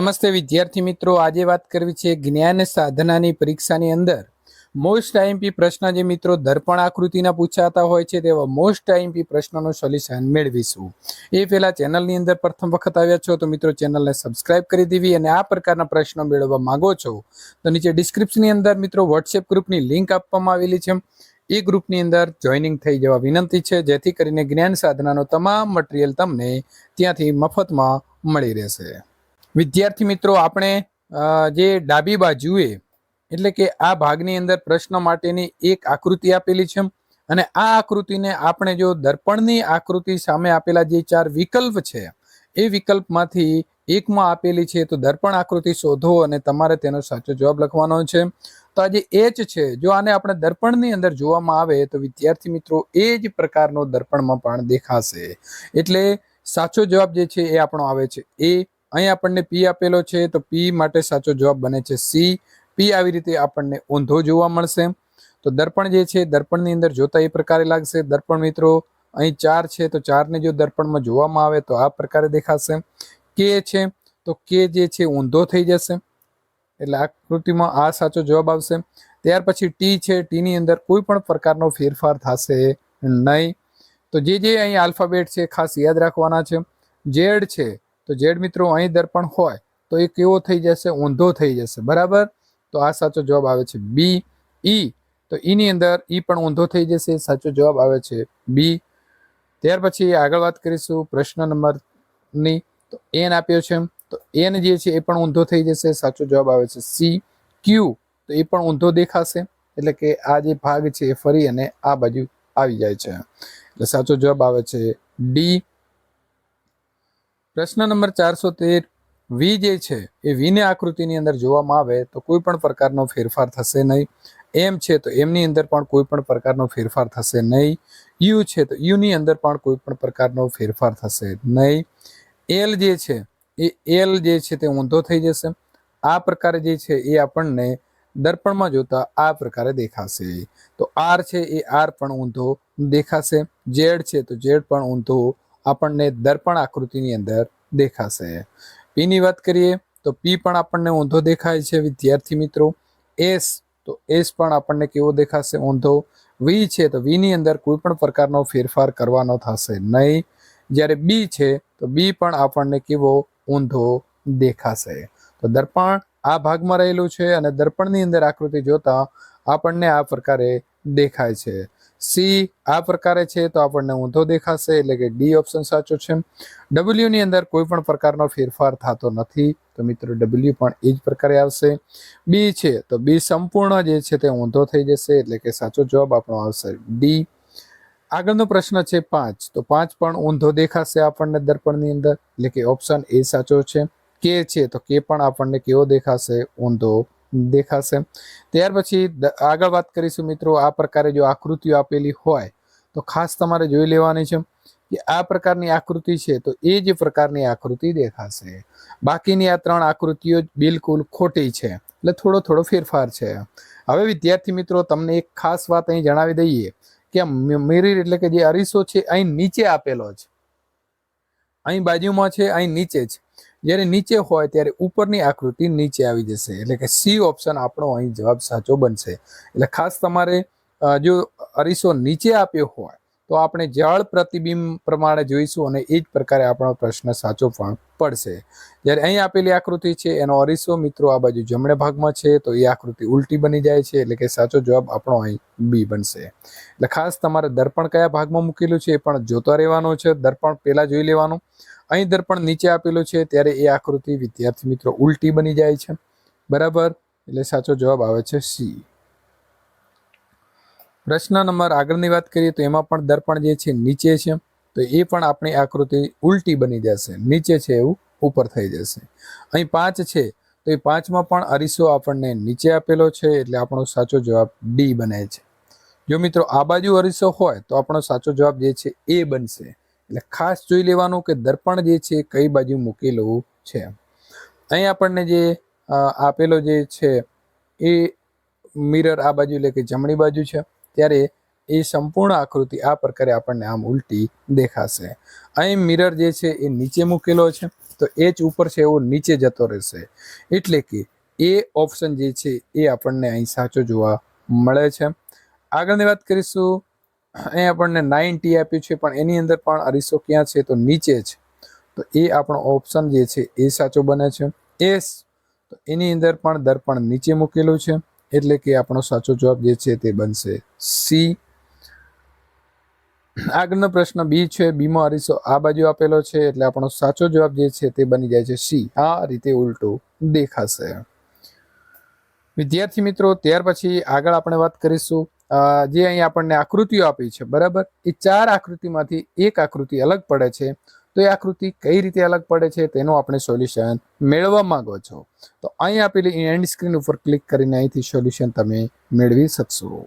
નમસ્તે વિદ્યાર્થી મિત્રો, આજે વાત કરવી છે જ્ઞાન સાધનાની પરીક્ષાની અંદર. મોસ્ટ આઈએમપી પ્રશ્ન જે મિત્રો દર્પણ આકૃતિના પૂછાતા હોય છે, તેવા મોસ્ટ આઈએમપી પ્રશ્નનું સોલ્યુશન મેળવીશું. એ પહેલા ચેનલની અંદર પ્રથમ વખત આવ્યા છો, તો મિત્રો ચેનલને સબસ્ક્રાઇબ કરી દેવી અને આ પ્રકારના પ્રશ્નો મેળવવા માંગો છો, તો નીચે ડિસ્ક્રિપ્શનની અંદર મિત્રો વોટ્સએપ ગ્રુપની લિંક આપવામાં આવેલી છે. એ ગ્રુપની અંદર જોઈનિંગ થઈ જવા વિનંતી છે, જેથી કરીને જ્ઞાન સાધનાનો તમામ મટીરિયલ તમને ત્યાંથી મફતમાં મળી રહેશે. વિદ્યાર્થી મિત્રો, આપણે જે ડાબી બાજુએ એટલે કે આ ભાગની અંદર પ્રશ્ન માટેની એક આકૃતિ આપેલી છે. અને આ આકૃતિને આપણે જો દર્પણની આકૃતિ સામે આપેલા જે ચાર વિકલ્પ છે, એ વિકલ્પમાંથી એકમાં આપેલી છે, તો દર્પણ આકૃતિ શોધો અને તમારે તેનો સાચો જવાબ લખવાનો છે. તો આ જે એચ છે, જો આને આપણે દર્પણની અંદર જોવામાં આવે, તો વિદ્યાર્થી મિત્રો, એ જ પ્રકારનો દર્પણમાં પણ દેખાશે. એટલે સાચો જવાબ જે છે, એ આપણો આવે છે એ અહીં આપણને પી આપેલો છે તો પી માટે સાચો જવાબ બને છે સી પી આવી રીતે આપણને ઊંધો જોવા મળશે. તો દર્પણ જે છે, દર્પણની અંદર જોતા એ પ્રકારે લાગશે. દર્પણ મિત્રો, અહીં ચાર છે તો ચારને જો દર્પણમાં જોવામાં આવે તો આ પ્રકારે દેખાશે. કે છે તો કે જે છે ઊંધો થઈ જશે. એટલે આકૃતિમાં આ સાચો જવાબ આવશે. ત્યાર પછી ટી છે ટીની અંદર કોઈ પણ પ્રકારનો ફેરફાર થશે નહીં. તો જે જે અહીં આલ્ફાબેટ છે, ખાસ યાદ રાખવાના છે. ઝેડ છે તો જેડ મિત્રો અહીં દર્પણ હોય તો એ કેવો થઈ જશે? ઊંધો થઈ જશે. બરાબર? તો આ સાચો જવાબ આવે છે બી. ઈ. તો ઈની અંદર ઈ પણ ઊંધો થઈ જશે. સાચો જવાબ આવે છે બી. ત્યાર પછી આગળ વાત કરીશું પ્રશ્ન નંબરની તો એન આપ્યો છે તો એન જે છે એ પણ ઊંધો થઈ જશે. સાચો જવાબ આવે છે સી. ક્યુ. તો એ પણ ઊંધો દેખાશે. એટલે કે આ જે ભાગ છે એ ફરી અને આ બાજુ આવી જાય છે. એટલે સાચો જવાબ આવે છે ડી. પ્રશ્ન નંબર ચારસો તેર, વી જે છે એ વીને આકૃતિની અંદર જોવામાં આવે તો કોઈ પણ પ્રકારનો ફેરફાર થશે નહીં. એમ છે તો એમની અંદર પણ કોઈ પણ પ્રકારનો ફેરફાર થશે નહીં. યુ છે તો યુની અંદર પણ કોઈ પણ પ્રકારનો ફેરફાર થશે નહીં. એલ જે છે એ એલ જે છે તે ઊંધો થઈ જશે. આ પ્રકારે જે છે એ આપણને દર્પણમાં જોતા આ પ્રકારે દેખાશે. તો આર છે એ આર પણ ઊંધો દેખાશે. ઝેડ છે તો ઝેડ પણ ઊંધો આપણને દર્પણ આકૃતિની અંદર દેખાશે. પીની વાત કરીએ, તો પી પણ આપણને ઊંધો દેખાય છે, વિદ્યાર્થી મિત્રો. એસ તો એસ પણ આપણને કેવો દેખાશે? ઊંધો. વી છે, તો વીની અંદર કોઈ પણ પ્રકારનો ફેરફાર કરવાનો થશે નહીં. જ્યારે બી છે, તો બી પણ આપણને કેવો? ઊંધો દેખાશે. તો દર્પણ આ ભાગમાં રહેલું છે અને દર્પણની અંદર આકૃતિ જોતા આપણને આ પ્રકારે દેખાય છે. સી આ પ્રકારે છે તો આપણને ઊંધો દેખાશે, એટલે કે ડી ઓપ્શન સાચો છે. ડબલ્યુ ની અંદર કોઈ પણ પ્રકારનો ફેરફાર થતો નથી, તો મિત્રો ડબલ્યુ પણ એ જ પ્રકારે આવશે. બી છે તો બી સંપૂર્ણ જે છે તે ઊંધો થઈ જશે, એટલે કે સાચો જવાબ આપણો આવશે ડી આગળનો પ્રશ્ન છે પાંચ, તો પાંચ પણ ઊંધો દેખાશે આપણને દર્પણની અંદર, એટલે કે ઓપ્શન એ સાચો છે. કે છે તો કે પણ આપણને કેવો દેખાશે? ઊંધો દેખાશે. ત્યાર પછી આગળ વાત કરીશું મિત્રો આ પ્રકારે જો આકૃતિઓ આપેલી હોય, તો ખાસ તમારે જોઈ લેવાની છે કે આ પ્રકારની આકૃતિ છે, તો એ જ પ્રકારની આકૃતિ દેખાશે. બાકીની આ ત્રણ આકૃતિઓ બિલકુલ ખોટી છે, એટલે થોડો થોડો ફેરફાર છે. હવે વિદ્યાર્થી મિત્રો, તમને એક ખાસ વાત અહીં જણાવી દઈએ કે મિરર એટલે કે જે અરીસો છે, અહીં નીચે આપેલો છે. અહીં બાજુમાં છે, અહીં નીચે છે. જ્યારે નીચે હોય ત્યારે ઉપરની આકૃતિ નીચે આવી જશે. એટલે કે સી ઓપ્શન આપણો અહીં જવાબ સાચો બનશે. એટલે ખાસ તમારે જો અરીસો નીચે આપ્યો હોય, તો આપણે જળ પ્રતિબિંબ પ્રમાણે જોઈશું અને એ જ પ્રકારે આપણો પ્રશ્ન સાચો પણ પડશે. જ્યારે અહીં આપેલી આકૃતિ છે, એનો અરીસો મિત્રો આ બાજુ જમણે ભાગમાં છે, તો એ આકૃતિ ઉલટી બની જાય છે, એટલે કે સાચો જવાબ આપણો અહીં બી બનશે. એટલે ખાસ તમારે દર્પણ કયા ભાગમાં મૂકેલું છે એ પણ જોતા રહેવાનું છે. દર્પણ પહેલાં જોઈ લેવાનું. અહીં દર્પણ નીચે આપેલું છે, ત્યારે એ આકૃતિ વિદ્યાર્થી મિત્રો ઉલટી બની જાય છે. બરાબર? એટલે સાચો જવાબ આવે છે સી પ્રશ્ન નંબર આગળની વાત કરીએ તો એમાં પણ દર્પણ જે છે નીચે છે, તો એ પણ આપણી આકૃતિ ઉલટી બની જશે. નીચે છે એવું ઉપર થઈ જશે. અહીં પાંચ છે, તો એ પાંચમાં પણ અરીસો આપણને નીચે આપેલો છે, એટલે આપણો સાચો જવાબ ડી બને છે. જો મિત્રો આ બાજુ અરીસો હોય, તો આપણો સાચો જવાબ જે છે એ બનશે. એટલે ખાસ જોઈ લેવાનું કે દર્પણ જે છે, કઈ બાજુ મૂકેલું છે. અહીં આપણને જે આપેલો જે છે, એ મિરર આ બાજુ એટલે કે જમણી બાજુ છે. ત્યારે એ સંપૂર્ણ આકૃતિ આ પ્રકારે આપણને આમ ઉલટી દેખાશે. અહીં મિરર જે છે, એ નીચે મૂકેલો છે. તો એચ ઉપર છે, એવો નીચે જતો રહેશે. એટલે કે એ ઓપ્શન જે છે, એ આપણને અહીં સાચો જોવા મળે છે. આગળની વાત કરીશું અહીં આપણને નાઇન ટી આપ્યું છે, પણ એની અંદર પણ અરીસો ક્યાં છે તો નીચે છે. તો એ આપણો ઓપ્શન જે છે એ સાચો બને છે. એસ તો એની અંદર પણ દર્પણ નીચે મૂકેલું છે, એટલે કે આપણો સાચો જવાબ જે છે તે બનશે સી આગળનો પ્રશ્ન બી છે બીમાં અરીસો આ બાજુ આપેલો છે, એટલે આપણો સાચો જવાબ જે છે તે બની જાય છે સી આ રીતે ઉલટું દેખાશે. વિદ્યાર્થી મિત્રો, ત્યાર પછી આગળ આપણે વાત કરીશું જે અહીં આપણને આકૃતિઓ આપી છે, બરાબર? એ ચાર આકૃતિમાંથી એક આકૃતિ અલગ પડે છે. તો એ આકૃતિ કઈ રીતે અલગ પડે છે તેનું આપણે સોલ્યુશન મેળવવા માંગો છો. તો અહીં આપેલી એન્ડ સ્ક્રીન ઉપર ક્લિક કરીને અહીંથી સોલ્યુશન તમે મેળવી શકશો.